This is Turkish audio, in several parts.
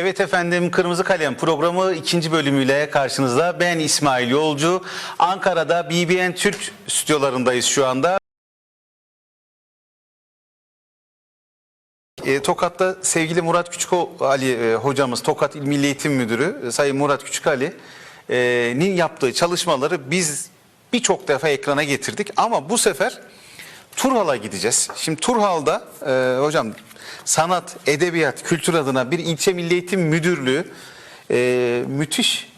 Evet efendim Kırmızı Kalem programı ikinci bölümüyle karşınızda. Ben İsmail Yolcu. Ankara'da BBN Türk stüdyolarındayız şu anda. E, Tokat'ta sevgili Murat Küçük Ali e, hocamız, Tokat İl Milli Eğitim Müdürü e, Sayın Murat Küçük Ali'nin yaptığı çalışmaları biz birçok defa ekrana getirdik. Ama bu sefer Turhal'a gideceğiz. Şimdi Turhal'da e, hocam sanat, edebiyat, kültür adına bir ilçe milli eğitim müdürlüğü e, müthiş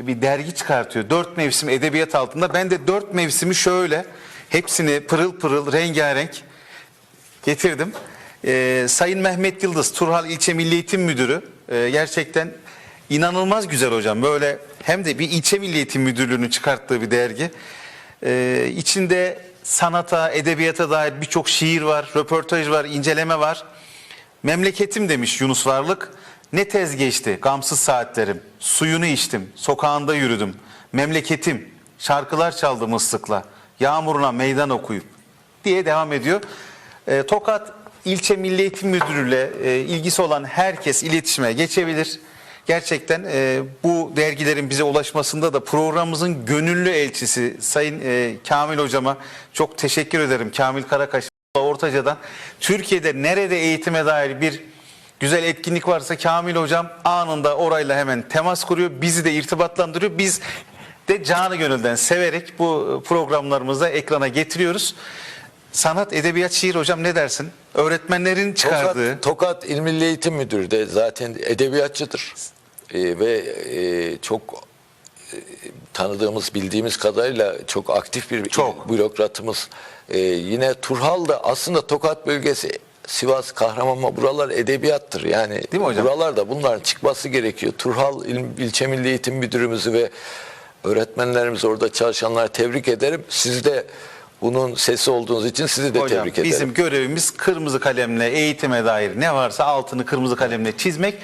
bir dergi çıkartıyor. Dört mevsim edebiyat altında. Ben de dört mevsimi şöyle hepsini pırıl pırıl rengarenk getirdim. Ee, Sayın Mehmet Yıldız, Turhal İlçe Milli Eğitim Müdürü. Ee, gerçekten inanılmaz güzel hocam. Böyle hem de bir ilçe Milli Eğitim Müdürlüğü'nün çıkarttığı bir dergi. Ee, içinde sanata, edebiyata dair birçok şiir var, röportaj var, inceleme var. Memleketim demiş Yunus Varlık. Ne tez geçti gamsız saatlerim. Suyunu içtim, sokağında yürüdüm. Memleketim, şarkılar çaldım ıslıkla. Yağmuruna meydan okuyup diye devam ediyor. Ee, Tokat İlçe Milli Eğitim Müdürü'yle e, ilgisi olan herkes iletişime geçebilir. Gerçekten e, bu dergilerin bize ulaşmasında da programımızın gönüllü elçisi Sayın e, Kamil Hocama çok teşekkür ederim. Kamil Karakaş Ortaca'dan. Türkiye'de nerede eğitime dair bir güzel etkinlik varsa Kamil Hocam anında orayla hemen temas kuruyor. Bizi de irtibatlandırıyor. Biz de canı gönülden severek bu programlarımızı ekrana getiriyoruz. Sanat, edebiyat, şiir hocam ne dersin? Öğretmenlerin çıkardığı. Tokat, Tokat İl Milli Eğitim Müdürü de zaten edebiyatçıdır. Ee, ve e, çok e, tanıdığımız, bildiğimiz kadarıyla çok aktif bir Çok. bürokratımız. Ee, yine Turhal da aslında Tokat bölgesi Sivas, Kahramanmaraş buralar edebiyattır. Yani Değil mi hocam? buralarda bunların çıkması gerekiyor. Turhal İl, İlçe Milli Eğitim Müdürümüzü ve öğretmenlerimiz orada çalışanları tebrik ederim. Siz de bunun sesi olduğunuz için sizi de Hocam tebrik ederim. bizim görevimiz kırmızı kalemle eğitime dair ne varsa altını kırmızı kalemle çizmek